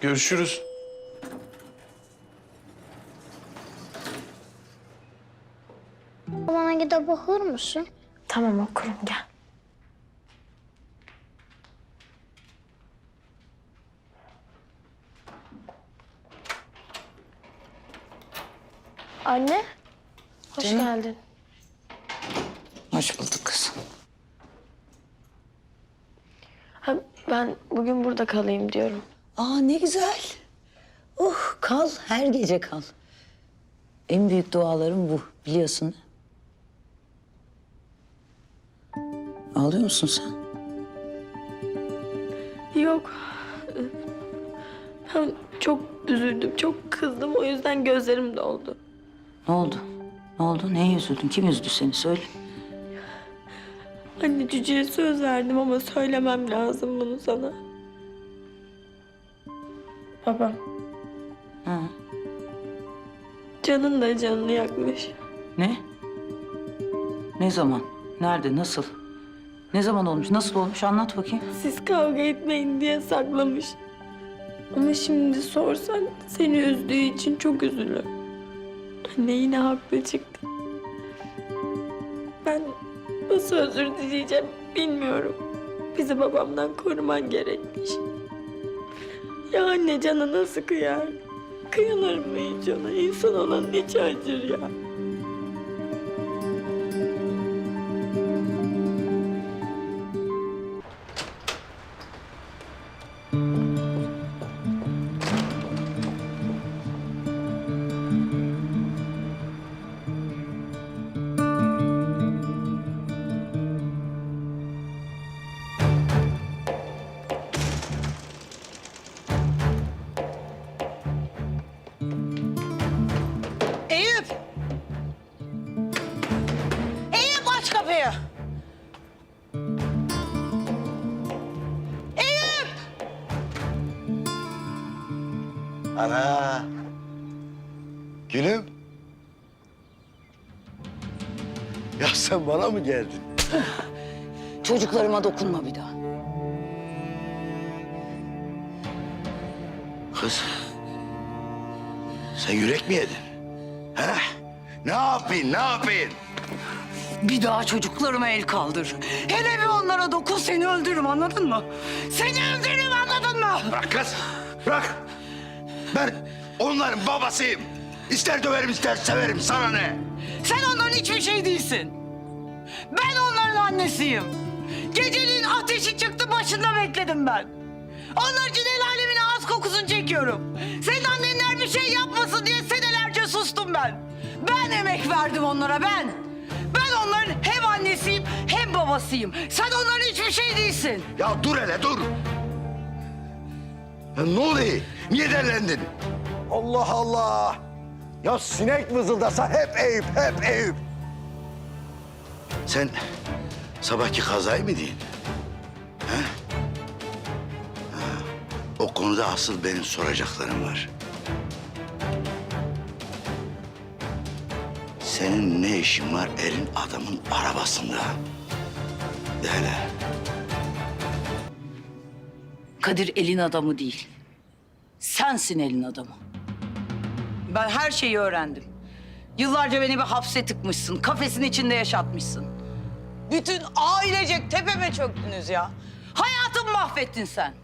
Görüşürüz. Bana gidip okur musun? Tamam okurum gel. Anne. Hoş Canım. geldin. Hoş bulduk kızım. Ha, ben bugün burada kalayım diyorum. Aa ne güzel. Uh kal her gece kal. En büyük dualarım bu biliyorsun. Ağlıyor musun sen? Yok. Ben çok üzüldüm, çok kızdım. O yüzden gözlerim doldu. Ne oldu? Ne oldu? Neye üzüldün? Kim üzdü seni? Söyle. Anne cüceye söz verdim ama söylemem lazım bunu sana. Babam. Ha. Canın da canını yakmış. Ne? Ne zaman? Nerede? Nasıl? Ne zaman olmuş? Nasıl olmuş? Anlat bakayım. Siz kavga etmeyin diye saklamış. Ama şimdi sorsan seni üzdüğü için çok üzülür. Anne yine haklı çıktı. Ben nasıl özür dileyeceğim bilmiyorum. Bizi babamdan koruman gerekmiş. Ya anne canı nasıl kıyar? Kıyılır mı hiç ona? İnsan ona ne acır ya? Ana. Gülüm. Ya sen bana mı geldin? Çocuklarıma dokunma bir daha. Kız. Sen yürek mi yedin? He? Ne yapayım, ne yapayım? Bir daha çocuklarıma el kaldır. Hele bir onlara dokun seni öldürürüm anladın mı? Seni öldürürüm anladın mı? Bırak kız, bırak. Ben onların babasıyım. İster döverim, ister severim. Sana ne? Sen onların hiçbir şey değilsin. Ben onların annesiyim. Gecenin ateşi çıktı başında bekledim ben. Onlar için el alemine az kokusunu çekiyorum. Senin annenler bir şey yapmasın diye senelerce sustum ben. Ben emek verdim onlara ben. Ben onların hem annesiyim hem babasıyım. Sen onların hiçbir şey değilsin. Ya dur hele, dur. Ya ne oluyor? Niye derlendin? Allah Allah. Ya sinek vızıldasa hep Eyüp, hep Eyüp. Sen sabahki kazayı mı diyin? He? Ha, O konuda asıl benim soracaklarım var. Senin ne işin var elin adamın arabasında? De hele. Kadir elin adamı değil. Sensin elin adamı. Ben her şeyi öğrendim. Yıllarca beni bir hapse tıkmışsın. Kafesin içinde yaşatmışsın. Bütün ailecek tepeme çöktünüz ya. Hayatımı mahvettin sen.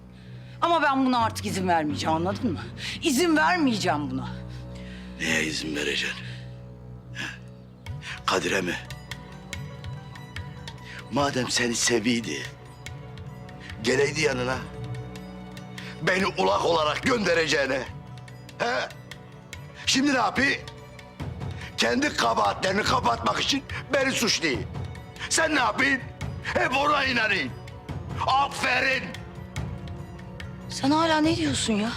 Ama ben buna artık izin vermeyeceğim anladın mı? İzin vermeyeceğim buna. Neye izin vereceksin? Kadir'e mi? Madem seni seviydi, geleydi yanına. Beni ulak olarak göndereceğine. He? Şimdi ne yapayım? Kendi kabahatlerini kapatmak için beni suçluyor. Sen ne yapayım? Hep ona inanayım. Aferin. Sen hala ne diyorsun ya?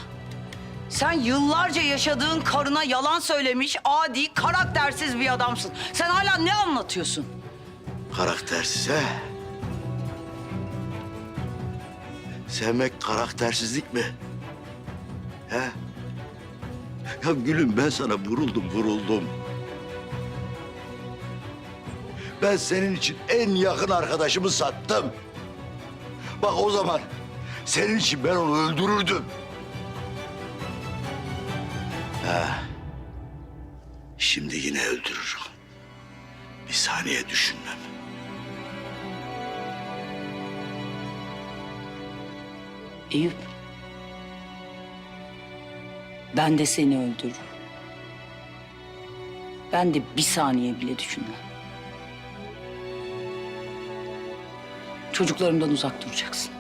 Sen yıllarca yaşadığın karına yalan söylemiş, adi, karaktersiz bir adamsın. Sen hala ne anlatıyorsun? Karaktersiz he? Sevmek karaktersizlik mi? He? Ya gülüm ben sana vuruldum vuruldum. Ben senin için en yakın arkadaşımı sattım. Bak o zaman senin için ben onu öldürürdüm. Şimdi yine öldürürüm. Bir saniye düşünmem. Eyüp. Ben de seni öldürürüm. Ben de bir saniye bile düşünmem. Çocuklarımdan uzak duracaksın.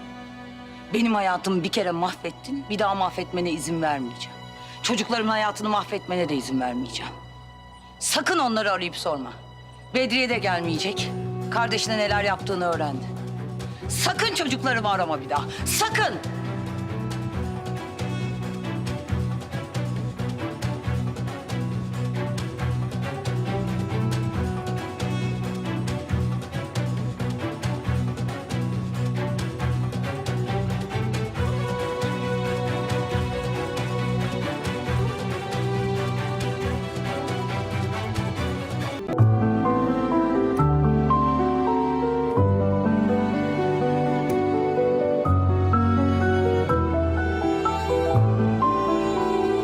Benim hayatımı bir kere mahvettin, bir daha mahvetmene izin vermeyeceğim. Çocuklarımın hayatını mahvetmene de izin vermeyeceğim. Sakın onları arayıp sorma. Bedriye de gelmeyecek. Kardeşine neler yaptığını öğrendi. Sakın çocuklarımı arama bir daha. Sakın!